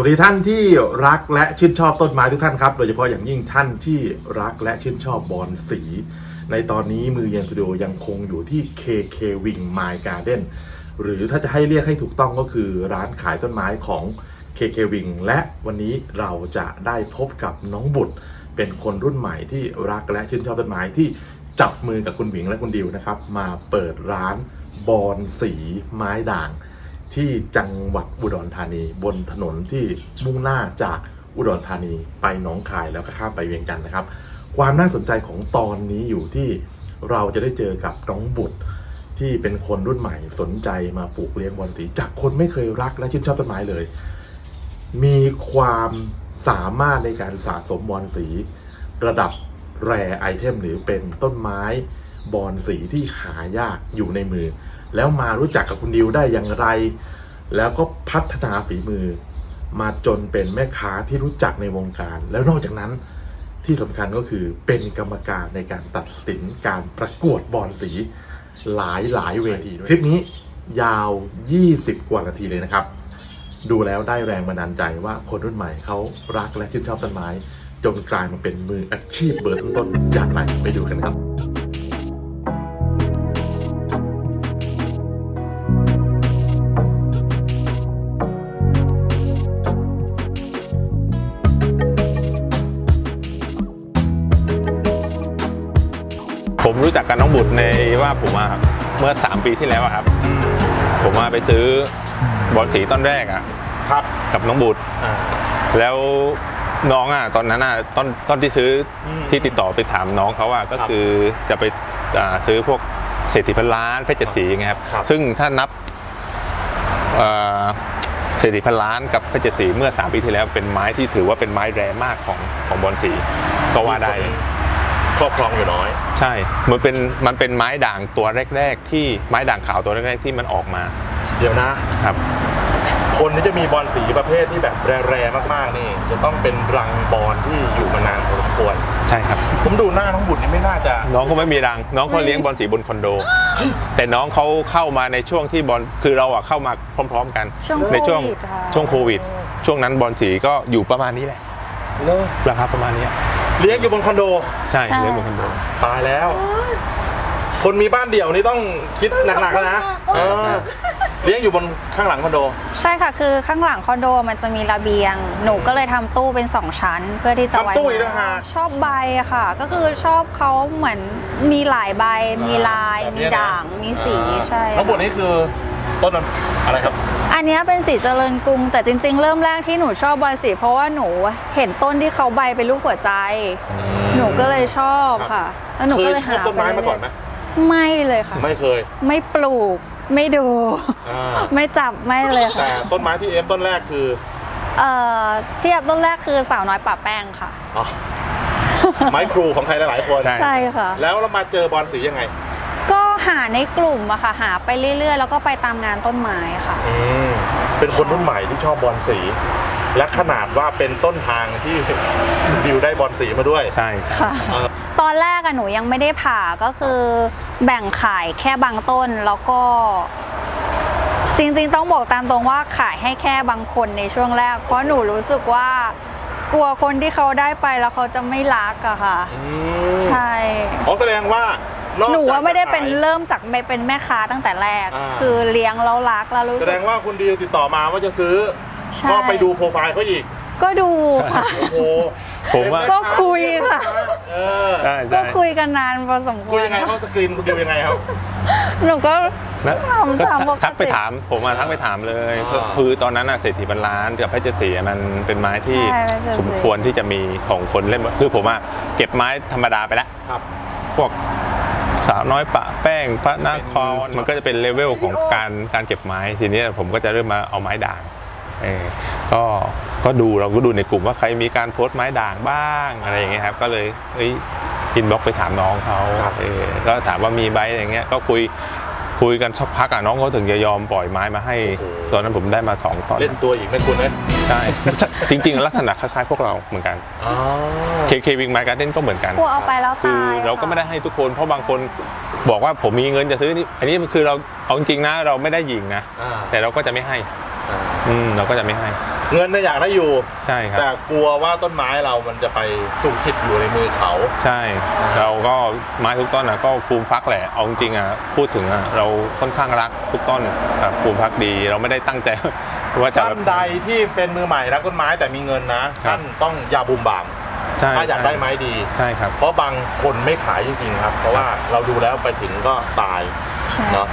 สวัสดีท่านที่รักและชื่นชอบต้นไม้ทุกท่านครับ โดยเฉพาะอย่างยิ่งท่านที่รักและชื่นชอบบอนสี ในตอนนี้มือเย็นสตูดิโอยังคงอยู่ที่ KK Wing My Garden หรือถ้าจะให้เรียกให้ถูกต้องก็คือร้านขายต้นไม้ของ KK Wing และวันนี้เราจะได้พบกับน้องบุตร เป็นคนรุ่นใหม่ที่รักและชื่นชอบต้นไม้ที่จับมือกับคุณหวิงและคุณดิวนะครับมาเปิดร้านบอนสีไม้ด่าง ที่จังหวัดอุดรธานี บนถนนที่มุ่งหน้าจากอุดรธานีไปหนองคายแล้วก็ข้ามไปเวียงจันทร์นะครับ ความน่าสนใจของตอนนี้อยู่ที่เราจะได้เจอกับน้องบุตรที่เป็นคนรุ่นใหม่สนใจมาปลูกเลี้ยงบอนสีจากคนไม่เคยรักและชื่นชอบต้นไม้เลย มีความสามารถในการสะสมบอนสี ระดับแรไอเทมหรือเป็นต้นไม้บอนสีที่หายากอยู่ในมือ แล้วมารู้จักกับคุณดิวได้อย่างไร แล้วก็พัฒนาฝีมือ มาจนเป็นแม่ค้าที่รู้จักในวงการ แล้วนอกจากนั้นที่สำคัญก็คือเป็นกรรมการในการตัดสินการประกวดบอนสี หลายหลายเวทีด้วยคลิปนี้ยาว 20 กว่านาทีเลยนะครับ ดูแล้วได้แรงบันดาลใจว่าคนรุ่นใหม่เขารักและชื่นชอบต้นไม้ จนกลายมาเป็นมืออาชีพเบอร์ต้นๆอย่างไรไปดูกันครับ ในว่าผมมาเมื่อ 3 ปีที่แล้วอะครับ ผมมาไปซื้อบอลสีต้นแรกอะครับกับน้องบุตรอ่า แล้วน้องอะตอนนั้นอะตอนตอนที่ซื้ออมที่ติดต่อไปถามน้องเขาอะก็ครับคือจะไปอ่าซื้อพวกเศรษฐีพันล้านเพชรเจ็ดสีไงครับ ครับซึ่งถ้านับเอ่อเศรษฐีพันล้านกับเพชรเจ็ดสีเมื่อ 3 ปีที่แล้วเป็นไม้ที่ถือว่าเป็นไม้แรมากของของบอลสีก็ว่าได้ค รอบครองอยู่น้อย ใช่มันเป็นมันเป็นไม้ด่างตัวแรก ๆ ที่ไม้ด่างขาวตัวแรกๆที่มันออกมาเดี๋ยวนะครับ คนที่จะมีบอลสีประเภทที่แบบแร่ๆมากๆนี่ จะต้องเป็นรังบอลที่อยู่มานานพอสมควร ใช่ครับ ผมดูหน้าน้องบุตรนี่ไม่น่าจะ น้องเขาไม่มีรัง น้องเขาเลี้ยงบอลสีบนคอนโด แต่น้องเขาเข้ามาในช่วงที่บอลคือเราอะเข้ามาพร้อม ๆ กัน ช่วงในช่วงโควิดค่ะ ช่วงโควิด ช่วงนั้นบอลสีก็อยู่ประมาณนี้แหละ ราคาประมาณเนี้ยเลี้ยงอยู่บนคอนโด ใช่ใช่ เลี้ยงบนคอนโด ตายแล้ว คนมีบ้านเดี่ยวนี่ต้องคิดหนักๆแล้วนะเออเลี้ยงอยู่บนข้างหลังคอนโด ใช่ค่ะ คือข้างหลังคอนโดมันจะมีระเบียง หนูก็เลยทำตู้เป็นสองชั้น เพื่อที่จะไว้ทำตู้อีกต่างหากชอบใบอะค่ะ ก็คือชอบเขาเหมือนมีหลายใบ มีลาย แบบมีนี้นะ ด่าง มีสีอ่าใช่น้องบุตรนี่คือต้นอะไรครับ อันเนี้ยเป็นสีเจริญกรุง แต่จริง ๆ เริ่มแรกที่หนูชอบบอลสีเพราะว่าหนูเห็นต้นที่เขาใบเป็นรูปหัวใจ หนูก็เลยชอบค่ะแล้วหนูเคก็ยเลยชหาอบต้นไม้มาก่อนไหมไม่เลยค่ะ ไม่เคย ไม่ปลูกไม่ดูอ่าไม่จับไม่เลยค่ะแต่ต้นไม้ที่เอฟต้นแรกคือเอ่อเทียบต้นแรกคือสาวน้อยป่าแป้งค่ะอ๋อไม้ครูของใครหลายๆคนใช่ใช่ค่ะ แล้วเรามาเจอบอลสียังไงก็ หาในกลุ่มอะค่ะหาไปเรื่อย ๆ แล้วก็ไปตามงานต้นไม้ค่ะ อืมเป็นคนรุ่นใหม่ที่ชอบบอลสี และขนาดว่าเป็นต้นทางที่ ดิวได้บอลสีมาด้วย ใช่ใช่ค่ะ เออ ตอนแรกอะหนูยังไม่ได้ผ่าก็คือแบ่งขายแค่บางต้นแล้วก็ จริงๆ ต้องบอกตามตรงว่าขายให้แค่บางคนในช่วงแรก เพราะหนูรู้สึกว่า กลัวคนที่เขาได้ไปแล้วเขาจะไม่รักอะค่ะ อืมใช่ อ๋อแสดงว่า นอกหนูว่าไม่ได้จกเป็นจะขายเริ่มจากไม่เป็นแม่ค้าตั้งแต่แรก อ่า คือเลี้ยงแล้วรักแล้วรู้แสสึดกงว่าคุณดิวติดต่อมาว่าจะซื้อ ใช่ ก็ไปดูโปรไฟล์เขาอีก ก็ดูค่ะ โอ้โหผมว่า ก็คุยค่ะ เออใช่ก็ใช่คุยกันนานพอสมคคุวยรยังไงเขาสกรีนคุณดิวยังไงครับ หนูก็นะถามก็ถามปกติทักไปถามผมมาทักไปถามเลยอ่า คือตอนนั้นอะเศรษฐีพันล้านกับเพชรเจ็ดสีอะมันเป็นไม้ที่ใช่เพชรเจ็ดสีสมควรที่จะมีของคนเล่นคือผมอะเก็บไม้ธรรมดาไปแล้ว ครับ พวก สาวน้อยปะแป้งพระนครเป็นมันก็จะเป็นเลเวลของการการเก็บไม้ทีนี้ผมก็จะเริ่มมาเอาไม้ด่างเออก็ก็ดูเราก็ดูในกลุ่มว่าใครมีการโพสต์ไม้ด่างบ้างอะไรอย่างเงี้ยครับ ก็เลยเอ้ยอินบ็อกไปถามน้องเขาครับเออก็ถามว่ามีใบอย่างเงี้ยก็คุยคุยกันสักพักอะน้องเขาถึงจะยอมปล่อยไม้มาให้ ตอนนั้นผมได้มาสองตอนเล่นตัวอีกไหมคุณเนี่ยใช่จริงๆ ลักษณะคล้ายๆพวกเราเหมือนกันอ๋อ เคเควิงไมการ์เด้นก็เหมือนกันกลัวเอาไปแล้วคือตายเราก็ไม่ได้ค่ะให้ทุกคนเพราะบางคนบอกว่าผมมีเงินจะซื้อนี่อันนี้คือเราเอาจริงๆนะเราไม่ได้หยิงนะ อ่าแต่เราก็จะไม่ให้ อืมเราก็จะไม่ให้ เงินน่ะอยากได้อยู่ ใช่ครับ แต่กลัวว่าต้นไม้เรามันจะไปสู่ขิดอยู่ในมือเขา ใช่ เราก็ไม้ทุกต้นอะก็ฟูมฟักแหละ เอาจริงๆอะพูดถึงอะเราค่อนข้างรักทุกต้นครับฟูมฟักดี เราไม่ได้ตั้งใจว่าจะท่านใดที่เป็นมือใหม่รักต้นไม้แต่มีเงินนะครับท่านต้องอย่าบุมบามใช่ถ้าอยากได้ไม้ดีใช่ครับ เพราะบางคนไม่ขายจริงๆครับ เพราะว่าเราดูแล้วไปถึงก็ตายใช่เนาะ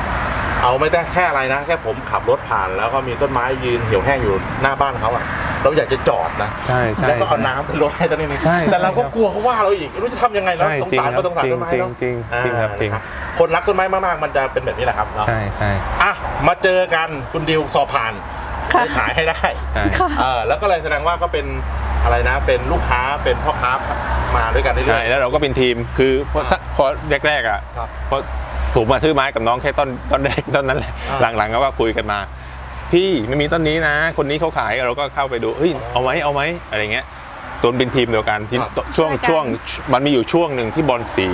เอาไม่ได้แค่อะไรนะ แค่ผมขับรถผ่านแล้วก็มีต้นไม้ยืนเหี่ยวแห้งอยู่หน้าบ้านเขาอะเราอยากจะจอดนะใช่ใช่ แล้วก็เอาน้ำไปรดให้ต้นนี้ใช่แต่เราก็ใช่ครับกลัวเขาว่าเราอีกไม่รู้จะทำยังไงแล้วใช่สงสารจริงก็สงสารครับต้นไม้เนาะจริงๆจริงๆครับจริง อ่าคนรักต้นไม้มากๆมันจะเป็นแบบนี้แหละครับเนาะใช่ใช่อะมาเจอกันคุณดิวสอบผ่านค่ะให้ขายให้ได้ใช่ ค่ะ เออแล้วก็เลยแสดงว่าก็เป็นอะไรนะ เป็นลูกค้าเป็นพ่อค้ามาด้วยกันเรื่ใช่อย แล้วเราก็เป็นทีมคือพอสักพอแรกๆอะครับ พอ ผมมาซื้อไม้กับน้องแค่ต้นต้นแรกต้นนั้นแหละอ่า หลังๆก็ว่าคุยกันมา พี่ไม่มีต้นนี้นะ คนนี้เขาขายเราก็เข้าไปดูเฮ้ยเอาไหมเอาไหมอะไรเงี้ยตัวเป็นทีมเดียวกันที่ครับช่วงช่วยกันช่วงมันมีอยู่ช่วงหนึ่งที่บอลสี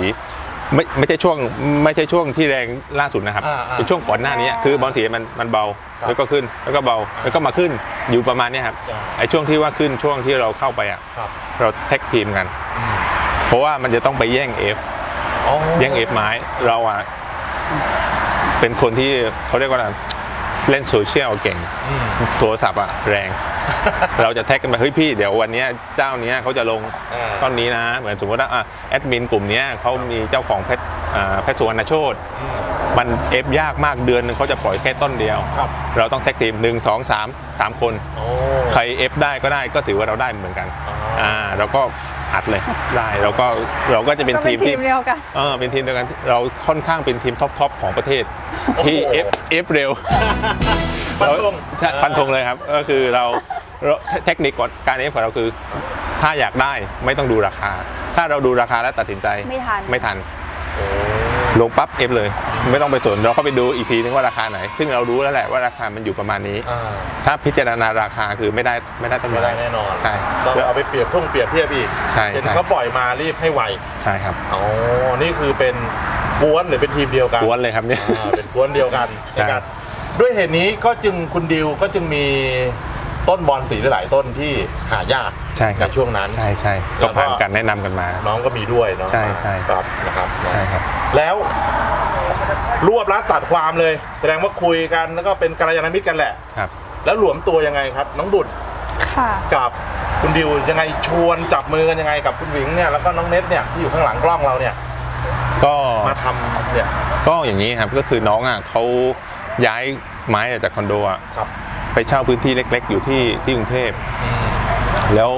ไม่ไม่ใช่ช่วงไม่ใช่ช่วงที่แรงล่าสุดนะครับอ่าอ่าเป็นช่วงก่อนหน้านี้คือบอลสีมันมันเบาครับแล้วก็ขึ้นแล้วก็เบาแล้วก็มาขึ้นอยู่ประมาณเนี้ยครับใช่ไอ้ช่วงที่ว่าขึ้นช่วงที่เราเข้าไปอะครับเราแท็กทีมกันอืมเพราะว่ามันจะต้องไปแย่งเอฟ อ๋อ แย่งเอฟไม้เราอะ เป็นคนที่เขาเรียกว่าอะไรเล่นโซเชียลเก่งอืมโทรศัพท์อะแรง เราจะแท็กกันไปเฮ้ยพี่เดี๋ยววันเนี้ยเจ้าเนี้ยเขาจะลงอ่าต้นนี้นะ เหมือนสมมติว่าอะแอดมินกลุ่มเนี้ยเขามีเจ้าของเพชรอ่าเพชรสุวรรณโชตอืมมันเอฟยากมากเดือนหนึงเขาจะปล่อยแค่ต้นเดียวครับเราต้องแท็กทีมหนึ่งสองสามสามคนโอ้ใครเอฟได้ก็ได้ก็ถือว่าเราได้เหมือนกันอ๋ออ่อ่าเราก็ อัดเลยได้เราก็เราก็จะเป็นก็ทีเป็นมทีที่มเดียวกันเออเป็นทีมเดียวกันเราค่อนข้างเป็นทีมท็อปทอปของประเทศที่เอฟเอฟเร็วฟันธงใช่ฟันธงเลยครับ ก็คือเราเราเทคนิคของการเอฟของเราคือ ถ้าอยากได้ไม่ต้องดูราคา ถ้าเราดูราคาแล้วตัดสินใจไม่ทันไม่ทันโอ้ ลงปั๊บเอฟเลย ไม่ต้องไปสนเราก็ไปดูอีกทีนึงว่าราคาไหน ซึ่งเรารู้แล้วแหละว่าราคามันอยู่ประมาณนี้ อ่าถ้าพิจารณาราคาคือไม่ได้ไม่ได้ต้นไม่ไม้ได้แน่นอนใช่ต้องเอาไปเปรียบเพิ่งเปรียบเทียบอีกใช่เห็นใช่เขาปล่อยมารีบให้ไวใช่ครับอ๋อนี่คือเป็นกวนหรือเป็นทีมเดียวกันกวนเลยครับเนี่ย อ่าเป็นกวนเดียวกันใช่ในการด้วยเหตุนี้ก็จึงคุณดิวก็จึงมี ต้นบอลสีหลายๆต้นที่หายากใช่ครับในช่วงนั้น ใช่ใช่แล้ก็วก็ผ่านการแนะนำกันมา น้องก็มีด้วยเนาะใช่ใช่ ครับนะครับใช่ครับ แล้วรวบรัดตัดความเลย แสดงว่าคุยกันแล้วก็เป็นกัลยาณมิตรกันแหละ ครับ แล้วหลวมตัวยังไงครับ น้องบุตรค่ะ กับคุณดิวยังไงชวนจับมือกันยังไงกับคุณหวิงเนี่ยแล้วก็น้องเน็ตเนี่ยที่อยู่ข้างหลังกล้องเราเนี่ยก็มาทำเนี่ยก็อย่างนี้ครับก็คือน้องอะเขาย้ายไม้ออกจากคอนโดอะครับ ไปเช่าพื้นที่เล็ก ๆ อยู่ที่ที่กรุงเทพ แล้ว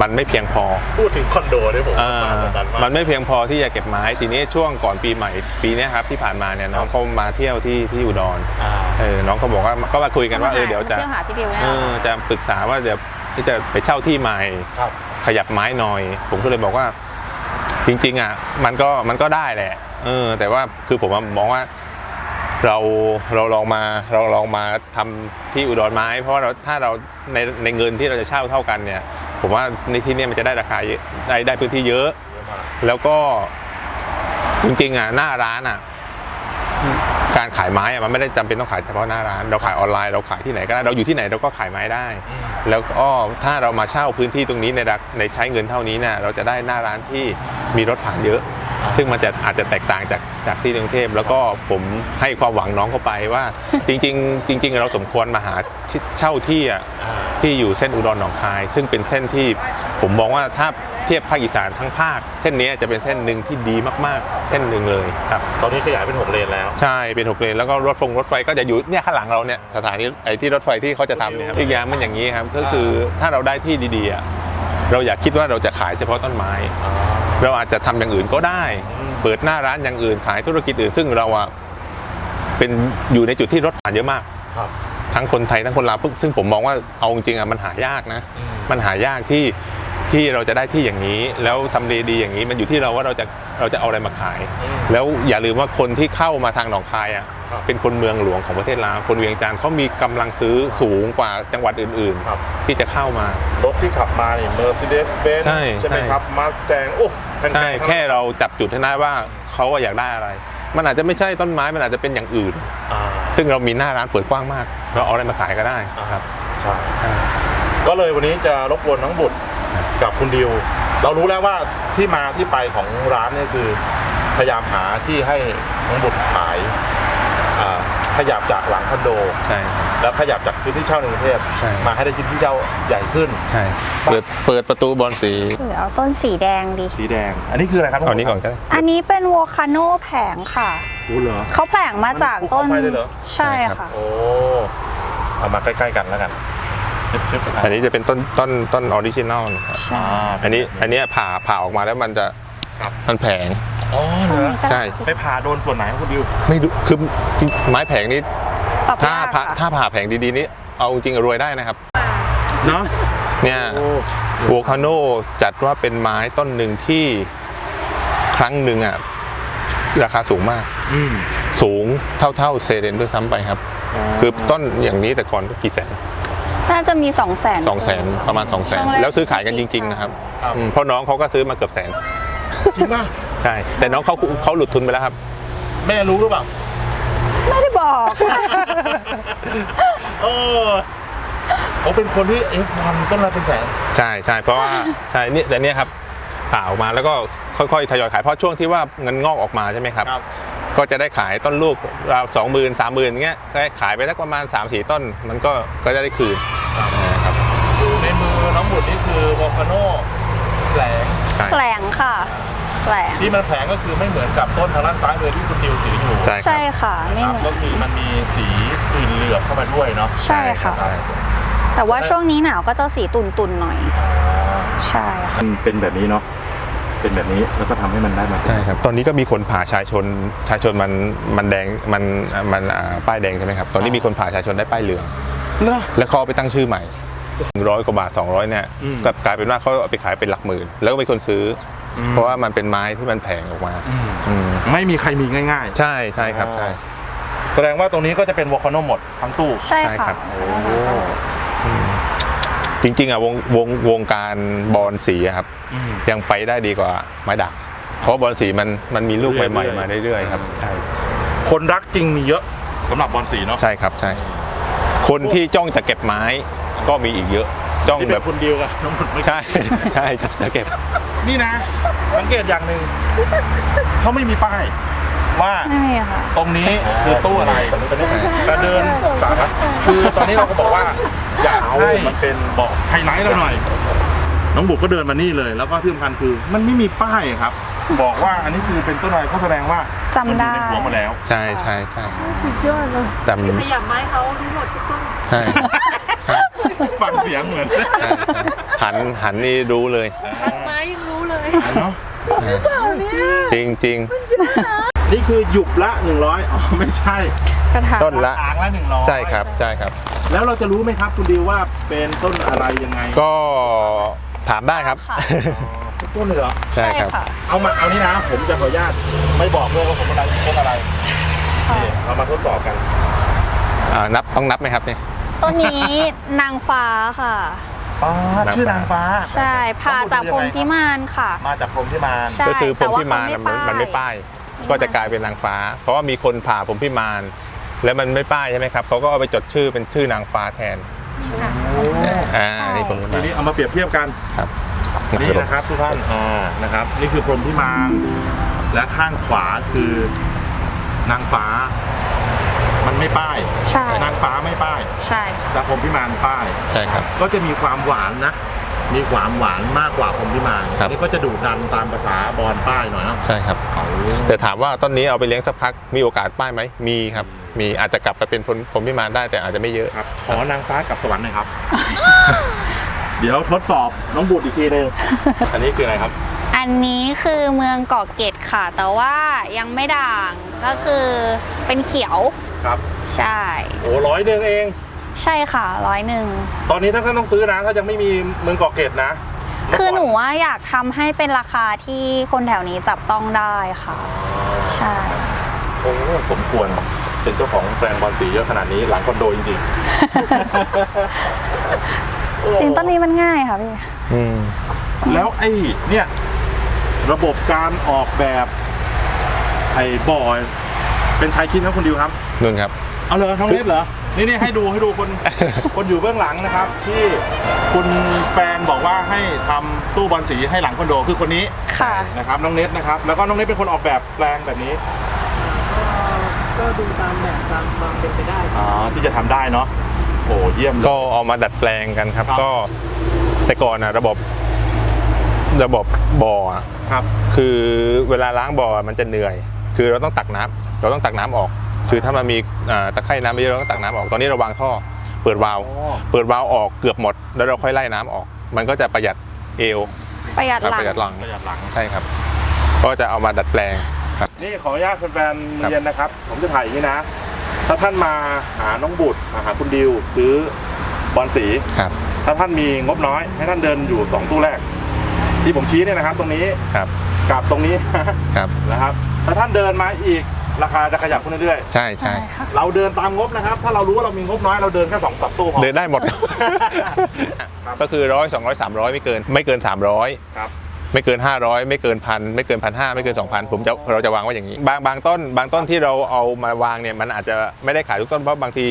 มันไม่เพียงพอพูดถึงคอนโดด้วยผมอ่ามาเหมือนกันว่ามันไม่เพียงพอที่จะเก็บไม้ทีนี้ช่วงก่อนปีใหม่ปีเนี้ยครับที่ผ่านมาเนี่ยน้องเขามาเที่ยวที่ที่อุดรอ่าเออน้องเขาบอกว่าก็มาคุยกันว่าเออเดี๋ยวจะเที่ยวหาพี่ดิวแน่เอนอนอจะปรึกษาว่าเดี๋ยวที่จะไปเช่าที่ใหม่ครับขยับไม้หน่อย ผมก็เลยบอกว่าจริงๆอะมันก็มันก็ได้แหละเออแต่ว่าคือผมอะมองว่า เราเราลองมาเราลองมาทำที่อุดรไม้ เพราะว่าเราถ้าเราในในเงินที่เราจะเช่าเท่ากันเนี่ยผมว่าในที่นี้มันจะได้ราคาเยอะได้ได้พื้นที่เยอะ แล้วก็จริงๆอะหน้าร้านอะการขายไม้อะมันไม่ได้จำเป็นต้องขายเฉพาะหน้าร้าน เราขายออนไลน์เราขายที่ไหนก็ได้เราอยู่ที่ไหนเราก็ขายไม้ได้ แล้วก็ถ้าเรามาเช่าพื้นที่ตรงนี้ในในใช้เงินเท่านี้เนี่ยเราจะได้หน้าร้านที่มีรถผ่านเยอะ ซึ่งมันจะอาจจะแตกต่างจากจากที่กรุงเทพแล้วก็ผมให้ความหวังน้องเข้าไปว่า จริง ๆ จริง ๆ เราสมควรมาหาที่เช่าที่อะอ่าที่อยู่เส้นอุดรหนองคาย ซึ่งเป็นเส้นที่ผมมองว่าถ้าเทียบภาคอีสานทั้งภาค เส้นนี้จะเป็นเส้นหนึ่งที่ดีมากๆ เส้นหนึ่งเลยครับตอนนี้ขยายเป็นหกเลนแล้ว ใช่เป็นหกเลนแล้วก็รถฟงรถไฟก็จะอยู่เนี่ยข้างหลังเราเนี่ยสถานีไอ้ที่รถไฟที่เขาจะทำเนี่ยครับอีกอย่างมันอย่างนี้ครับก็คือถ้าเราได้ที่ดีๆอะเราอยากคิดว่าเราจะขายเฉพาะต้นไม้ เราอาจจะทำอย่างอื่นก็ได้อืมเปิดหน้าร้านอย่างอื่นขายธุรกิจอื่น ซึ่งเราอะเป็นอยู่ในจุดที่รถผ่านเยอะมากครับทั้งคนไทยทั้งคนลาวซึ่งผมมองว่าเอาจริงๆอะมันหายากนะอืมมันหายากที่ที่เราจะได้ที่อย่างนี้ แล้วทำเลดีอย่างนี้มันอยู่ที่เราว่าเราจะเราจะเอาอะไรมาขายอืมแล้วอย่าลืมว่าคนที่เข้ามาทางหนองคายอะครับเป็นคนเมืองหลวงของประเทศลาวคนเวียงจันทร์เขามีกำลังซื้อสูงกว่าจังหวัดอื่นครับๆที่จะเข้ามารถที่ขับมานี่ Mercedes Benz ใช่ใช่ไหมใช่ครับ Mustang โอ้แพงๆ ใช่ทั้งนั้นแค่เราจับจุดให้ได้ว่าเขาอะอยากได้อะไร มันอาจจะไม่ใช่ต้นไม้มันอาจจะเป็นอย่างอื่นอ่าซึ่งเรามีหน้าร้านเปิดกว้างมาก เราเอาอะไรมาขายก็ได้ครับใช่ใช่ก็เลยวันนี้จะรบกวนน้องบุตรกับคุณดิว เรารู้แล้วว่าที่มาที่ไปของร้านเนี่ยคือ พยายามหาที่ให้น้องบุตรขายอ่าขยับจากหลังคอนโดใช่ครับ แล้วขยับจากพื้นที่เช่าในกรุงเทพใช่ มาให้ได้พื้นที่เช่าใหญ่ขึ้น ใช่ เปิดเปิดประตูบอลสี หรือเอาต้นสีแดงดี สีแดง อันนี้คืออะไรครับเอานี้ก่อนก็ได้ อันนี้เป็นวอลคาโนแผงค่ะกูเหรอ เขาแผงมาจากต้นมันภูเขาไฟเลยเหรอ ใช่ใช่ครับค่ะ โอ้เอามาใกล้ๆกันแล้วกันเชิบๆอันนี้จะเป็นต้นต้นต้นออริจินอลนะครับ ใช่าอันนี้อันเนี้ยผ่าผ่าออกมาแล้วมันจะครับมันแผง อ๋อเหรอใช่ ไปผ่าโดนส่วนไหนครับคุณดิวไม่ดูคือจริงไม้แผงนี้ ปรับถ้ายากผ่าค่ะ ถ้าผ่าแผงดีๆนี้เอาจริงๆรวยได้นะครับ เนาะเนี่ยโอ้โวคาโนจัดว่าเป็นไม้ต้นหนึ่งที่ครั้งหนึ่งอะราคาสูงมาก อืม สูงเท่าเท่าๆเซเรนด้วยซ้ำไปครับคือต้นอย่างนี้แต่ก่อนก็กี่แสนน่าจะมี2 0 0แสน สองแสนประมาณสองแสนช่วงรก แล้วซื้อขายกันจริง ๆ นะครับครับ อืมเพราะน้องเขาก็ซื้อมาเกือบแสน จริงป่ะ ใช่ แต่น้องเขาเขาหลุดทุนไปแล้วครับ แม่รู้หรือเปล่า ไม่ได้บอก เออเขาเป็นคนที่ F1 ต้นละเป็นแสนใช่ใช่เพราะว่าใช่เนี่ยแต่เนี่ยครับผ่าออกมาแล้วก็ค่อยๆทยอยขายเพราะช่วงที่ว่าเงินงอกออกมาใช่ไหมครับครับก็จะได้ขายต้นลูกราวสองหมื่นสามหมื่นเงี้ยก็ขายไปสักประมาณ3ามสี่ต้น มันก็ก็จะได้คืนนะครับอยู่ในมือน้องบุตรนี่คือวอลคาโนแผลงใช่แผลงค่ะ แผลงที่มันแผลงก็คือไม่เหมือนกับต้นทางด้านซ้ายมือที่คุณดิวถืออยู่ใช่ครัใช่บค่ะไม่ครับเหมือนก็คือมันมีสีอื่นเหลือบเข้ามาด้วยเนาะใช่ค่ะ ใช่แต่ว่าช่วงนี้หนาวก็จะสีตุ่นๆหน่อย ใช่ค่ะ มันเป็นแบบนี้เนาะเป็นแบบนี้แล้วก็ทำให้มันได้มาใช่ครับ ตอนนี้ก็มีคนผ่าชายชน ชายชนมันมันแดงมันมันอ่าป้ายแดงใช่ไหมครับ ตอนนี้มีคนผ่าชายชนได้ป้ายเหลือง เนอะ แล้วเขาเอาไปตั้งชื่อใหม่ร้อยกว่าบาท 200เนี่ยอืมกลับกลายเป็นว่าเขาเอาไปขายเป็นหลักหมื่น แล้วก็มีคนซื้ออม เพราะว่ามันเป็นไม้ที่มันแพงออกมาอืมไม่มีใครมีง่ายใช่ใช่ครับใช่ๆแสดงว่าตรงนี้ก็จะเป็นวอลคาโนหมดทั้งตู้ ใช่ใช่ครัค่ะบจริงๆอะวงวงวงการบอลสีอะครับอืมยังไปได้ดีกว่าไม้ด่างเพราะบอลสีมันมันมีลูกเรื่อยๆ ใหม่ๆมาเรื่อยๆครับใช่คนรักจริงมีเยอะสำหรับบอลสีเนาะใช่ครับใช่ คนที่จ้องจะเก็บไม้ก็มีอีกเยอะ จ้องที่แบเป็นบคนเดียวกับน้องบุตรไม่อกี้ใช่ ใช่จะเก็บ นี่นะ สังเกตอย่างหนึ่งเขาไม่มีป้ายว่าไม่มีค่ะ ตรงนี้คือตู้อะไรแต่เดินสาระคือตอนนี้เราก็บอกว่า อยากให้มันเป็นบอกไฮไลท์เราหน่อย น้องบุกก็เดินมานี่เลย แล้วก็ที่สำคัญคือ มันไม่มีป้ายครับ บอกว่าอันนี้คือเป็นต้นอะไรก็แสดงว่าจำได้ มันอยู่ในหัวมาแล้ว ใช่ใช่ใช่สุดยอดเลยจำขยับไม้เขารู้หมดทุกต้น ใช่ใช่ ฟังเสียงเหมือนใช่ใช่หันหันนี่รู้เลยไม้ยังรู้เลยเนาะจริงจริงนี่คือหยุบละหนึ่งร้อยอ๋อไม่ใช่กระถางต้นละอ่างละหนึ่งร้อยใช่ครับใช่ครับ แล้วเราจะรู้ไหมครับคุณดิวว่าเป็นต้นอะไรยังไงก็ถามได้ครับค่ะทุกต้นเลยเหรอใช่ครับ ค่ะ เอามาเอานี่นะ ผมจะขออนุญาตไม่บอกเลยว่าผมอะไรต้นอะไรนี่เรามาทดสอบกัน อ่านับต้องนับไหมครับเนี่ย ต้นนี้นางฟ้าค่ะอ๋อชื่อนางฟ้าใช่ผ่าจากพรหมพิมานค่ะ มาจากพรหมพิมานใช่ก็คือผมแต่ว่าพิมานเขามันมันไม่ไม่ป้าป้ายยก็จะกลายเป็นนางฟ้า เพราะว่ามีคนผ่าผมพิมาน แล้วมันไม่ป้ายใช่ไหมครับเขาก็เอาไปจดชื่อเป็นชื่อนางฟ้าแทนนี่ค่ะ อ่าใช่นี่ผมพิทีมานนี้เอามาเปรียบเทียบกัน ครับนี่นะครับทุกท่านอ่านะครับ นี่คือพรหมพิมานและข้างขวาคือนางฟ้ามัน ไม่ป้ายใช่ นางฟ้าไม่ป้าย ใช่แต่พรหมพิมานป้าย ใช่ครับ ก็จะมีความหวานนะ มีความหวานมากกว่าพรหมพิมานครับ อันนี้ก็จะดุดันตามภาษาบอลป้ายหน่อยเนาะใช่ครับแต่ถามว่าต้นนี้เอาไปเลี้ยงสักพักมีโอกาสป้ายไหมมีครับ มีอาจจะกลับไปเป็นผมผมพิมานได้แต่อาจจะไม่เยอะ ครับ ขอนางฟ้ากับสวรรค์หน่อยครับ เดี๋ยวทดสอบน้องบุตรอีกทีหนึง อันนี้คืออะไรครับ อันนี้คือเมืองเกาะเกร็ดค่ะ แต่ว่ายังไม่ด่างก็คือเป็นเขียว ครับใช่ โอ้ร้อยหนึ่งเอง ใช่ค่ะร้อยหนึ่งตอนนี้ถ้าท่านต้องซื้อนะถ้ายังไม่มีเมืองเกาะเกร็ดนะคือหนูว่าอยากทำให้เป็นราคาที่คนแถวนี้จับต้องได้ค่ะ ใช่โอ้สมควรเป็นเจ้าของแบรนด์บอลสีเยอะขนาดนี้หลังคอนโดจริงๆจริงต้นนี้มันง่ายค่ะพี่อืมแล้วไอ้เนี่ย ระบบการออกแบบไอ้บอยเป็นใครคิดครับคุณดิวครับ นุ่นครับ เอาเลยน้องเล็ดเหรอ นี่นี่ให้ดูให้ดูคนคนอยู่เบื้องหลังนะครับ ที่คุณแฟนบอกว่าให้ทำตู้บอลสีให้หลังคอนโดคือคนนี้ค่ะนะครับน้องเน็ตนะครับ แล้วก็น้องเน็ตเป็นคนออกแบบแปลงแบบนี้ ก็ดูตามแบบตามความเป็นไปได้อ๋อที่จะทำได้เนาะโอ้เยี่ยมเลยก็เอามาดัดแปลงกันครับครับ ก็แต่ก่อนนะระบบระบบบ่ออะครับ คือเวลาล้างบ่อมันจะเหนื่อย คือเราต้องตักน้ำเราต้องตักน้ำออก คือถ้ามันมีอ่าตะไคร่น้ำไม่เยอะเราต้องตักน้ำออกตอนนี้เราวางท่อ เปิดวาล์วอ๋อเปิดวาล์วออกเกือบหมด แล้วเราค่อยไล่น้ำออก มันก็จะประหยัดเอวประหยัดครับหลังประหยัดหลังประหยัดหลังใช่ครับ ก็จะเอามาดัดแปลงครับนี่ขออนุญาตแฟนๆครับเรียนนะครับ ผมจะถ่ายอย่างนี้นะ ถ้าท่านมาหาน้องบุตรมาหาคุณดิวซื้อบอลสีครับ ถ้าท่านมีงบน้อย ให้ท่านเดินอยู่ 2 ตู้แรก ที่ผมชี้เนี่ยนะครับ ตรงนี้ครับกับตรงนี้ครับนะครับ ถ้าท่านเดินมาอีก ราคาจะขยับขึ้นเรื่อยใช่ใช่ค่ะๆ เราเดินตามงบนะครับ ถ้าเรารู้ว่าเรามีงบน้อยเราเดินแค่สองสามตู้พอ เดินได้หมด ครับ ก็คือร้อยสองร้อยสามร้อยไม่เกินไม่เกินสามร้อย ครับ ไม่เกิน 500 ไม่เกินพันไม่เกินพันห้าไม่เกิน 2,000 ผมจะเราจะวางไว้อย่างนี้ บางบางต้น บางต้นที่เราเอามาวางเนี่ยมันอาจจะไม่ได้ขายทุกต้นเพราะบางที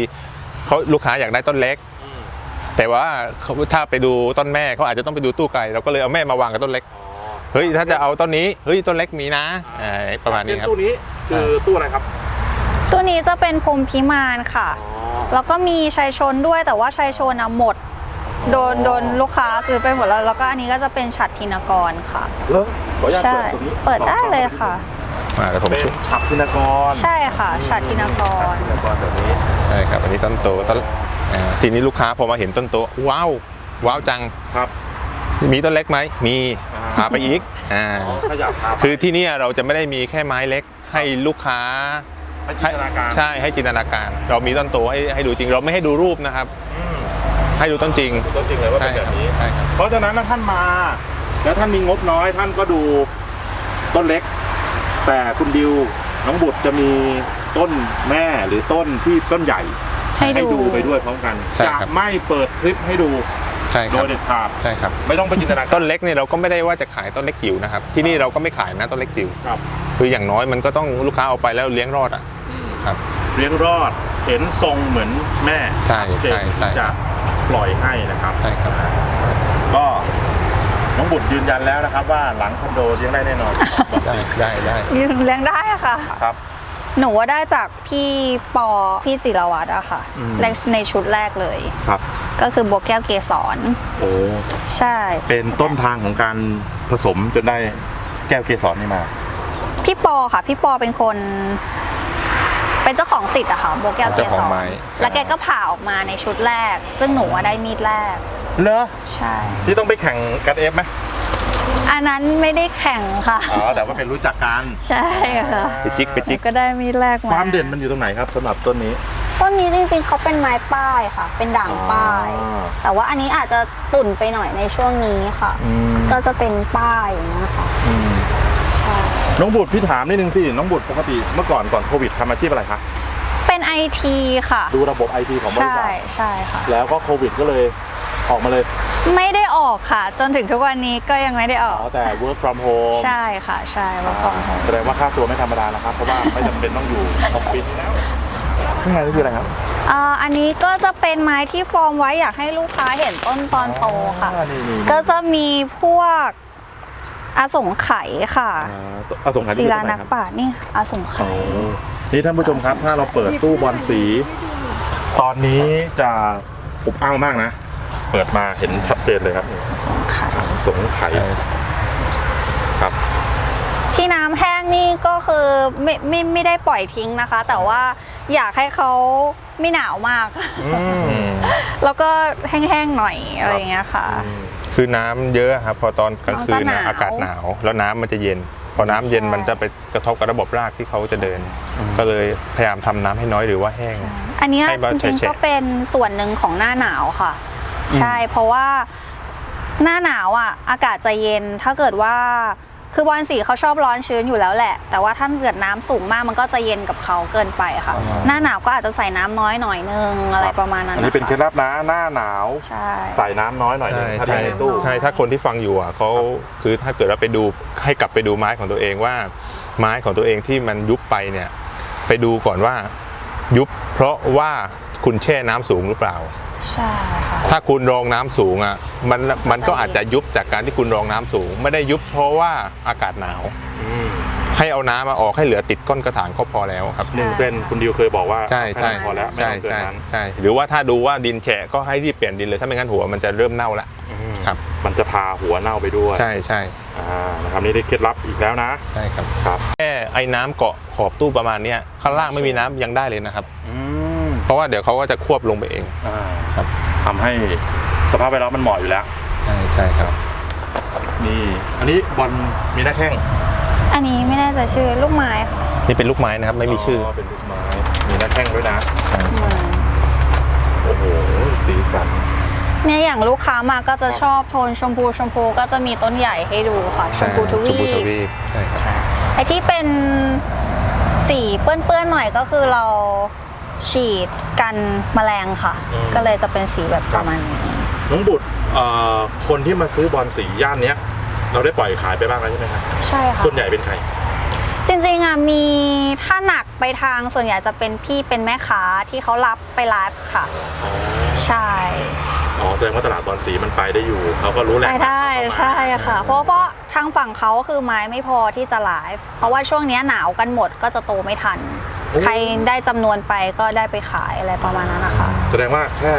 เขาลูกค้าอยากได้ต้นเล็ก แต่ว่าเขาถ้าไปดูต้นแม่เขาอาจจะต้องไปดูตู้ไกลเราก็เลยเอาแม่มาวางกับต้นเล็กเฮ้ยถ้าจะเอาต้นนี้เฮ้ยต้นเล็กมีนะอ่าประมาณนี้ครับตู้นี้คือตู้อะไรครับตัวนี้จะเป็นพรหมพิมานค่ะ แล้วก็มีชัยชนด้วยแต่ว่าชัยชนอะหมดโดนโดนลูกค้าซื้อไปหมดแล้วแล้วก็อันนี้ก็จะเป็นฉัดทินกรค่ะเหรอขออนุญาตใช่เปิดตรงนี้เปิดได้เลยค่ะอ่าแล้วผมเป็นช่วยฉับธินกรใช่ค่ะฉัดทินกรธินกรแบบนี้ใช่ครับอันนี้ต้นโตต้นอ่าทีนี้ลูกค้าพอมาเห็นต้นโตว้าวว้าวจังครับ มีต้นเล็กไหมมีอ่า พาไปอีกอ่าอ๋อขยับพาไปคือที่เนี่ยเราจะไม่ได้มีแค่ไม้เล็ก ให้ลูกค้าให้จินตนาการใช่ให้จินตนาการ เรามีต้นโตให้ให้ดูจริง เราไม่ให้ดูรูปนะครับ อืมให้ดูต้นจริงดูต้นจริงเลยว่าใช่เป็นคแบรับบนี้ ใช่ครับ เพราะฉะนั้นถ้าท่านมา แล้วท่านมีงบน้อยท่านก็ดูต้นเล็ก แต่คุณดิวน้องบุตรจะมีต้นแม่หรือต้นที่ต้นใหญ่ให้ดู ไปด้วยพร้อมกัน ใช่จะครับ ไม่เปิดคลิปให้ดู ใช่คโดรับยเด็ดขาดใช่ครับ ไม่ต้องไปจินตนาการต้นเล็กเนี่ยเราก็ไม่ได้ว่าจะขายต้นเล็กจิ๋วนะครับ ที่นี่เราก็ไม่ขายนะต้นเล็กจิ๋วครับคืออย่างน้อยมันก็ต้องลูกค้าเอาไปแล้วเลี้ยงรอดอะ ครับเลี้ยงรอดเห็นทรงเหมือนแม่ใช่เจนใช่ใช่จะปล่อยให้นะครับใช่ครับ ก็น้องบุตรยืนยันแล้วนะครับ ว่าหลังคอนโดเลี้ยงได้แน่นอนได้ได้ได้ยืนเลี้ยงได้ค่ะ ครับ หนูว่าได้จากพี่ปอพี่จิรวัตรอะค่ะอืม ในในชุดแรกเลย ครับ ก็คือโบวแก้วเกสรโอ้ใช่ เป็นต้นทางของการผสมจนได้แก้วเกสรนี่มาพี่ปอค่ะ พี่ปอเป็นคน เป็นเจ้าของสิทธิ์อะค่ะโบวแก้วเกเจ้าขสองรไม้ แล้วแกก็ผ่าออกมาในชุดแรก ซึ่งหนูว่าได้มีดแรก เหรอใช่ ที่ต้องไปแข่งกันเอฟไหม อันนั้นไม่ได้แข่งค่ะ อ๋อแต่ว่าเป็นรู้จักกันใช่ค่ะไปจิกไปหนูจิก ก็ได้มีดแรกมาความเด่นมันอยู่ตรงไหนครับสำหรับต้นนี้ ต้นนี้จริงๆเขาเป็นไม้ป้ายค่ะ เป็นด่างป้าย อ๋อแต่ว่าอันนี้อาจจะตุ่นไปหน่อยในช่วงนี้ค่ะ อืม ก็จะเป็นป้ายอย่างนี้ยค่ะอืมใช่น้องบุตรพี่ถามนิดนึงสิน้องบุตรปกติเมื่อก่อนก่อนโควิดทำอาชีพอะไรคะเป็นไอทีค่ะ ดูระบบไอทีของบริใช่ษัทใช่ค่ะ แล้วก็โควิดก็เลย ออกมาเลย ไม่ได้ออกค่ะ จนถึงทุกวันนี้ก็ยังไม่ได้ออ๋อกอแต่ work from home ใช่ค่ะใช่ว่าของอ่าแสดงว่าค่าตัวไม่ธรรมดานะครับ เพราะว่าไม่จำเป็นต้องอยู่ออฟฟิศแล้วข้างในนี่คืออะไรครับอ่าอันนี้ก็จะเป็นไม้ที่ฟอร์มไว้อยากให้ลูกค้าเห็นต้นตอนโตค่ะ อ่านี่นี่ก็จะมีพวกอาสงไขยค่ะอ่าเอาส่งขายศิที่ลาตรงไหนนักครับ ปราชญ์นี่อาสงไขโอ้ยนี่ท่านผู้ชมครับถ้าเราเปิดตู้บอลสี ตอนนี้จะอุบอ้าวมากนะ เปิดมาเห็นชัดเจนเลยครับอาสงไขยสงไข่ครับ ที่น้ำแห้งนี่ก็คือไม่ไม่ไม่ได้ปล่อยทิ้งนะคะ แต่ว่าอยากให้เขาไม่หนาวมากอืมแล้วก็แห้งๆหน่อยอะไรอย่างเงี้ยค่ะ คือน้ำเยอะครับพอตอนกลางคืนมันจะหนะนาวอากาศหนาว แล้วน้ำมันจะเย็น พอน้ำเย็นใช่มันจะไปกระทบกับระบบรากที่เขาจะเดิน ก็เลยพยายามทำน้ำให้น้อยหรือว่าแห้ง อันเนี้ยให้บอลจริงแฉะๆก็เป็นส่วนหนึ่งของหน้าหนาวค่ะ ใช่เพราะว่าหน้าหนาวอะ อากาศจะเย็นถ้าเกิดว่าคือบอลสีเขาชอบร้อนชื้นอยู่แล้วแหละ แต่ว่าถ้าเกิดน้ำสูงมากมันก็จะเย็นกับเขาเกินไปค่ะอ๋อหน้าหนาวก็อาจจะใส่น้ำน้อยหน่อยนึงอะไรประมาณนั้น อันนี้เป็นเคล็ดะคะลับนะหน้าหนาวใช่ใส่น้ำน้อยหน่อยหนึงถ้าใช่ได้ในตู้ใช่ถ้าคนที่ฟังอยู่อะเขาคือถ้าเกิดว่าไปดูให้กลับไปดูไม้ของตัวเองว่า ไม้ของตัวเองที่มันยุบไปเนี่ย ไปดูก่อนว่า ยุบเพราะว่าคุณแช่น้ำสูงหรือเปล่า ใช่ค่ะ ถ้าคุณรองน้ำสูงอะมันมันก็อาจจะยุบจากการที่คุณรองน้ำสูง ไม่ได้ยุบเพราะว่าอากาศหนาว อืมให้เอาน้ำมาออกให้เหลือติดก้นกระถางก็พอแล้วครับ หนึ่งเส้นคุณดิวเคยบอกว่าใช่ใช่แค่นั้นพอแล้วไม่ใช่ต้องเกินใช่นั้นใช่หรือว่าถ้าดูว่าดินแฉะก็ให้รีบเปลี่ยนดินเลยถ้าไม่งั้นหัวมันจะเริ่มเน่าละ อืมครับ มันจะพาหัวเน่าไปด้วยใช่ใช่อ่านะครับนี่ได้เคล็ดลับอีกแล้วนะใช่ครับครับแค่ไอ้น้ำเกาะขอบตู้ประมาณเนี้ยข้างล่างไม่มีน้ำยังได้เลยนะครับ อืม เพราะว่าเดี๋ยวเขาก็จะควบลงไปเองอ่าครับทำให้สภาพแวดล้อมมันเหมาะอยู่แล้ว ใช่ใช่ครับ นี่ อันนี้บอลมีหน้าแข้งอันนี้ไม่แน่ใจชื่อลูกไม้ค่ะนี่เป็นลูกไม้นะครับ ไม่มีชื่อเป็นลูกไม้ มีหน้าแข้งด้วยนะใช่ใช่โอ้โห สีสัน เนี่ยอย่างลูกค้ามาก็จะชอบโทนชมพูชมพูก็จะมีต้นใหญ่ให้ดูค่ะ ชมพูทวีชมพูทปวีปใช่ครับใช่ไอที่เป็นสีเปื้อนๆหน่อยก็คือเรา ฉีดกันแมลงค่ะ อืม ก็เลยจะเป็นสีแบบประมาณนี้ น้องบุตรเอ่อคนที่มาซื้อบอลสีย่านเนี้ย เราได้ปล่อยขายไปบ้างแล้วใช่ไหมครับใช่ค่ะ ส่วนใหญ่เป็นใคร จริงๆอะมีถ้าหนักไปทางส่วนใหญ่จะเป็นพี่เป็นแม่ค้าที่เขารับไปไลฟ์ค่ะอ๋อใช่ อ๋อแสดงว่าตลาดบอลสีมันไปได้อยู่เขาก็รู้แหไปละได้ใช่ค่ะ เพราะเพราะทางฝั่งเขาคือไม้ไม่พอที่จะไลฟ์เพราะว่าช่วงเนี้ยหนาวกันหมดก็จะโตไม่ทัน ใครได้จำนวนไปก็ได้ไปขายอะไรประมาณนั้นนะคะแสดงว่าแค่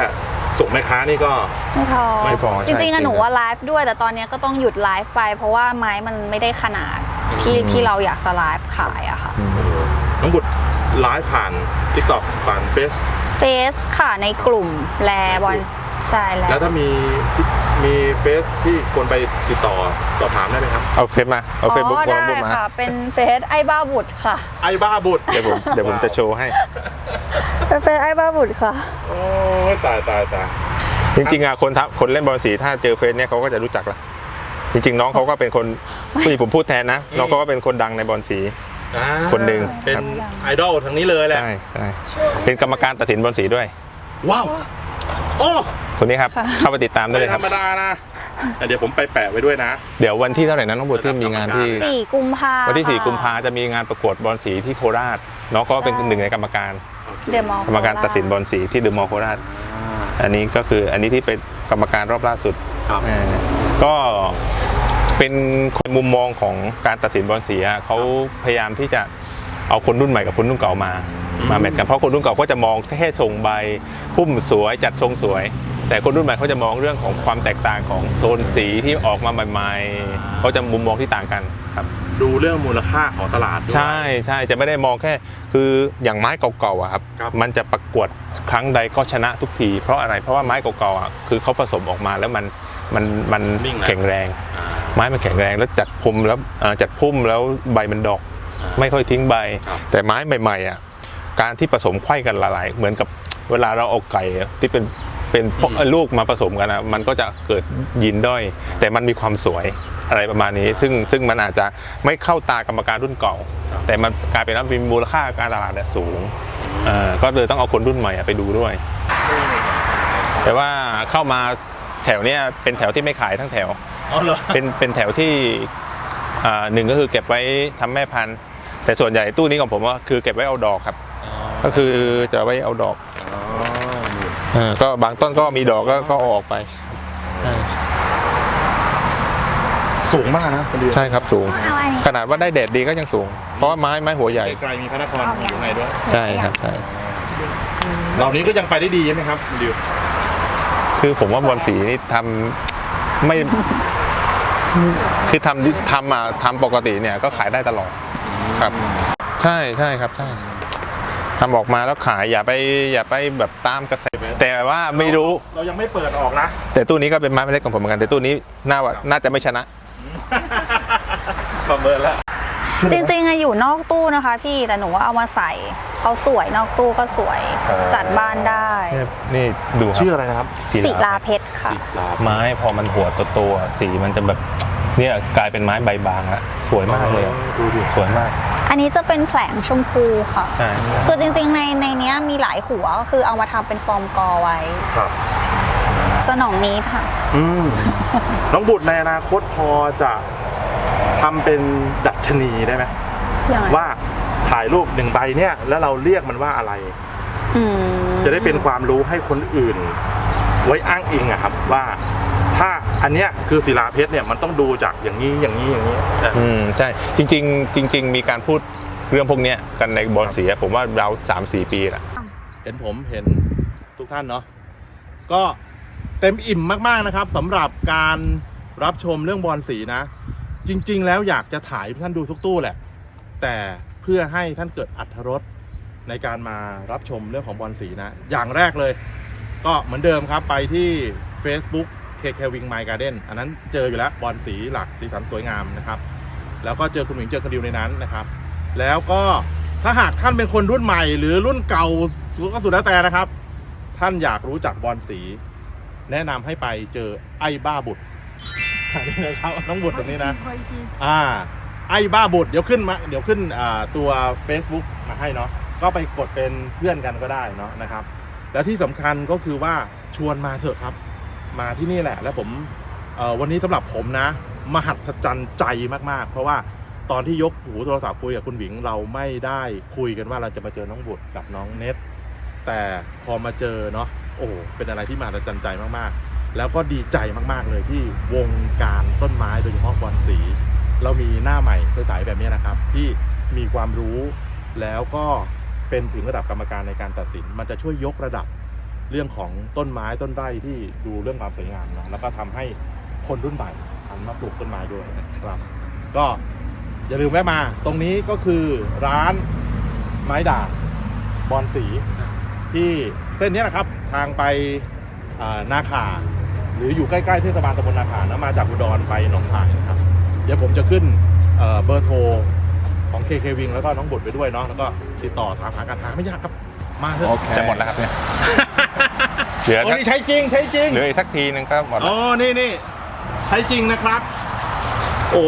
ส่งแม่ค้านี่ก็ ไม่พอไม่พอจริงๆใช่อะหนูว่าไลฟ์ด้วย แต่ตอนเนี้ยก็ต้องหยุดไลฟ์ไป เพราะว่าไม้มันไม่ได้ขนาดที่อืม ที่เราอยากจะไลฟ์ขายอะค่ะ อืม น้องบุตรไลฟ์ผ่าน TikTok ผ่านเฟซ เฟซค่ะในกลุ่มแลบอล ใช่แล้แล้ววถ้ามีมีเฟซที่คนไปติดต่อสอบถามได้ไหมครับ เอาเฟซมา เอาเฟซบุ๊กอ๋อวางได้บุ๊กมา ค่ะ เป็นเฟซไอ้บ้าบุตรค่ะ ไอ้บ้าบุตรเดี๋ยวผมเดี๋ยวผมจะโชว์ให้ เป็นเฟซไอ้บ้าบุตรค่ะ โอ้ยตายตายตายจริงๆอะคนทับคนเล่นบอลสีถ้าเจอเฟซเนี่ยเขาก็จะรู้จักละจริง ๆ น้องเขาก็เป็นคนผู้ผมพูดแทนนะน้องเขาก็เป็นคนดังในบอลสี อ่าคนหนึ่งเป็นครับ ไอดอลทั้งนี้เลยแหละ ใช่ใช่เป็นกรรมการตัดสินบอลสีด้วย ว้าว โอ้ คนนี้ครับ เข้าไปติดตามได้ไม่เลยคธรัรบ รมดานะแต่เดี๋ยวผมไปแปะไว้ด้วยนะ เดี๋ยววันที่เท่าไหร่นะน้องบัวที่มีงานที่4กุมภาวันที่ค่ะ4กุมภาจะมีงานประกวดบอลสีที่โคราชน้องก็เป็นใช่หนึ่งในกรรมการเดอะมอลล์กรรมการตัดสินบอลสีที่เดอะมอลล์โคราช อันนี้ก็คืออันนี้ที่เป็นกรรมการรอบล่าสุดครับ เออก็เป็นคนมุมมองของการตัดสินบอลสีอะเขาพยายามที่จะเอาคนรุ่นใหม่กับคนรุ่นเก่ามา มาแมทกันเพราะคนรุ่นเก่าก็จะมองแค่ทรงใบพุ่มสวยจัดทรงสวย แต่คนรุ่นใหม่เขาจะมองเรื่องของความแตกต่างของโทนสีที่ออกมาใหม่ๆเขาจะมุมมองที่ต่างกันครับ ดูเรื่องมูลค่าของตลาดด้วย ใช่ใช่จะไม่ได้มองแค่ คืออย่างไม้เก่าๆอะครับครับ มันจะประกวดครั้งใดก็ชนะทุกที เพราะอะไรเพราะว่าไม้เก่าๆอะคือเขาผสมออกมาแล้วมันมันมันนิ่งนะ แข็งแรง อ่าไม้มันแข็งแรงแล้วจัดพุ่มแล้วเอ่อจัดพุ่มแล้วใบมันดอก อ่า ไม่ค่อยทิ้งใบ ครับ แต่ไม้ใหม่ๆอะการที่ผสมไขว้กันละลายเหมือนกับเวลาเราเอาไก่อะที่เป็น เป็นพวกลูกมาผสมกันอะมันก็จะเกิดยินด้อย แต่มันมีความสวยอะไรประมาณนี้ ซึ่งซึ่งมันอาจจะไม่เข้าตากรรมการรุ่นเก่า แต่มันกลายเป็นว่ามีมูลค่าการตลาดเนี่ยสูงเอ่อก็เลยต้องเอาคนรุ่นใหม่อะไปดูด้วย แต่ว่าเข้ามาแถวเนี้ยเป็นแถวที่ไม่ขายทั้งแถวอ๋อเหรอเป็นเป็นแถวที่อ่าหนึ่งก็คือเก็บไว้ทำแม่พันธุ์ แต่ส่วนใหญ่ตู้นี้ของผมว่าคือเก็บไว้เอาดอกครับ ก็คือจะไว้เอาดอกอ๋อนี่เออ ก็บางต้นก็มีดอกก็ก็เอาออกไปเออสูงมากนะคุณดิวใช่ครับสูงเอาอันนี้ขนาดว่าได้แดดดีก็ยังสูง เพราะว่าไม้ไม้หัวใหญ่ไกลๆมีพระนครอยู่ข้างในด้วยใช่ครับใช่เหล่านี้ก็ยังไปได้ดีใช่ไหมครับคุณดิวคือผมว่าบอลสีนี่ทำไม่คือทำทำอะทำปกติเนี่ยก็ขายได้ตลอดครับ ใช่ใช่ครับใช่ทำออกมาแล้วขายอย่าไปอย่าไปแบบตามกระแส แต่ว่าไม่รู้เรายังไม่เปิดออกนะ แต่ตู้นี้ก็เป็นไม้ไม่เล็กของผมเหมือนกัน แต่ตู้นี้น่าว่าน่าจะไม่ชนะ ประเมินแล้วจริงๆอะอยู่นอกตู้นะคะพี่แต่หนูว่าเอามาใส่เขาสวยนอกตู้ก็สวยอ๋อจัดบ้านได้ นี่นี่ดูครัชื่อบอะไรนะครับศิลาเพชรค่ะลาไม้พอมันหัวโตๆอะสีมันจะแบบเนี่ยกลายเป็นไม้ใบบางแล้วสวยมากเลยอะดูดิสวยมาก อันนี้จะเป็นแผลงชมพูค่ะ ใช่ใช่คือจริงๆในในเนี้ยมีหลายหัวก็คือเอามาทำเป็นฟอร์มกอไว้ ครับสนองนี้ค่ะ อืมน้องบุตรในอนาคตพอจะทำเป็นดัชนีได้ไหมอย่างไรว่าถ่ายรูปหนึ่งใบเนี่ย แล้วเราเรียกมันว่าอะไร อืมจะได้เป็นความรู้ให้คนอื่น ไว้อ้างอิงอะครับว่า ถ้าอันเนี้ยคือศิลาเพชรเนี่ยมันต้องดูจากอย่างนี้อย่างนี้อย่างนี้เอออืมใช่จริง ๆ จริง ๆ มีการพูดเรื่องพวกเนี้ยกันในบอลเสียผมว่าเราสามสี่ปีละเห็นผมเห็นทุกท่านเนาะก็เต็มอิ่มมากๆนะครับสำหรับการรับชมเรื่องบอลสีนะ จริง ๆ แล้วอยากจะถ่ายให้ท่านดูทุกตู้แหละ แต่เพื่อให้ท่านเกิดอัธรสในการมารับชมเรื่องของบอลสีนะ อย่างแรกเลย ก็เหมือนเดิมครับไปที่ Facebook KK Wing My Garden อันนั้นเจออยู่แล้วบอลสีหลักสีสันสวยงามนะครับ แล้วก็เจอคุณหมิงเจอกระดิวในนั้นนะครับ แล้วก็ถ้าหากท่านเป็นคนรุ่นใหม่ หรือรุ่นเก่าก็สุดแล้วแต่นะครับ ท่านอยากรู้จักบอลสี แนะนำให้ไปเจอไอ้บ้าบุตรนี่นะครับน้องบุตรตรงนี้นะคอยทีอ่า ไอ้บ้าบุตรเดี๋ยวขึ้นมาเดี๋ยวขึ้นอ่าตัว Facebook มาให้เนาะก็ไปกดเป็นเพื่อนกันก็ได้เนาะนะครับ แล้วที่สำคัญก็คือว่าชวนมาเถอะครับ มาที่นี่แหละ แล้วผมวันนี้สำหรับผมนะ มหัศจรรย์ใจมากๆ เพราะว่าตอนที่ยกหูโทรศัพท์คุยกับคุณหวิงเราไม่ได้คุยกันว่าเราจะมาเจอน้องบุตรกับน้องเน็ตแต่พอมาเจอเนาะโอ้เป็นอะไรที่มหัศจรรย์ใจมากๆ แล้วก็ดีใจมากๆเลยที่วงการต้นไม้โดยเฉพาะบอลสี เรามีหน้าใหม่ใสๆแบบนี้นะครับ ที่มีความรู้แล้วก็เป็นถึงระดับกรรมการในการตัดสิน มันจะช่วยยกระดับ เรื่องของต้นไม้ต้นไร่ที่ดูเรื่องความสวยงามเนาะแล้วก็ทำให้คนรุ่นใหม่หันมาปลูกต้นไม้ด้วยนะครับ ก็อย่าลืมแวะมา ตรงนี้ก็คือร้านไม้ด่างบอลสีที่เส้นนี้นะครับทางไปอ่านาขาหรืออยู่ใกล้ๆเทศบาลตำบลนาขานะมาจากอุดรไปหนองคายนะครับ เดี๋ยวผมจะขึ้นเอ่อเบอร์โทรของ KK Wing แล้วก็น้องบุตรไปด้วยเนาะแล้วก็ติดต่อถามหาการทางไม่ยากครับ มาเถอะจะหมดแล้วครับเนี่ย เหลือโอ้สักนี่ใช้จริงใช้จริงเหลืออีกสักทีนึงก็หมดอ๋แล้วอนี่นี่ใช้จริงนะครับ โอ้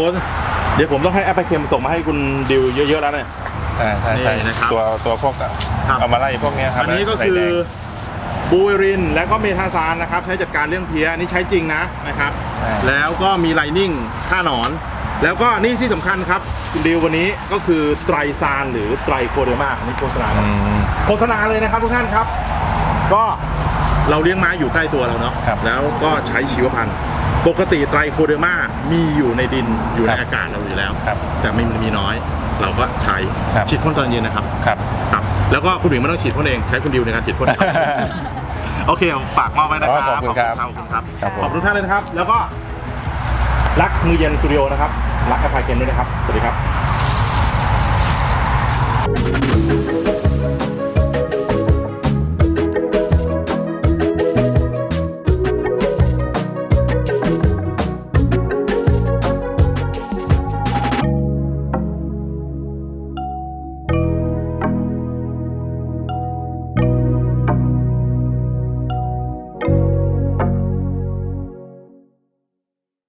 เดี๋ยวผมต้องให้แอปพลิเคชันส่งมาให้คุณดิวเยอะๆแล้วเนี่ย ใช่ใช่ใช่นี่นะครับตัวตัวพวกอะครับ เอามาไล่พวกเนี้ยครับอันนี้ก็ใส่คือแดงบูเอรินและก็เมทาซานนะครับ ใช้จัดการเรื่องเพี้ยอันนี้ใช้จริงนะนะครับใช่แล้วก็มีไลนิ่งฆ่าหนอน แล้วก็นี่ที่สำคัญครับคุณดิววันนี้ก็คือไตรซานหรือไตรโคเดอร์มาอันนี้โฆษณานะอืมโฆษณาเลยนะครับทุกท่านครับ ก็เราเลี้ยงม้าอยู่ใกล้ตัวเราเนาะครับแล้วก็ใช้ชีวพันธุ์ ปกติไตรโคเดอร์มามีอยู่ในดินอยู่ในครับอากาศเราอยู่แล้ว ครับแต่ไม่มีน้อย เราก็ใช้ครับ ฉีดพ่นตอนเย็นนะครับครับ ครับ แล้วก็คุณหญิงไม่ต้องฉีดพ่นเองใช้คุณดิวในการฉีดพ่นครับ โอเคผมฝากมอบไว้นะครับขอบคุณครับขอบคุณครับ ครับผม ขอบคุณทุกท่านเลยนะครับ แล้วก็รักมือเย็นสตูดิโอนะครับ รักกระพายเกนด้วยนะครับ สวัสดีครับ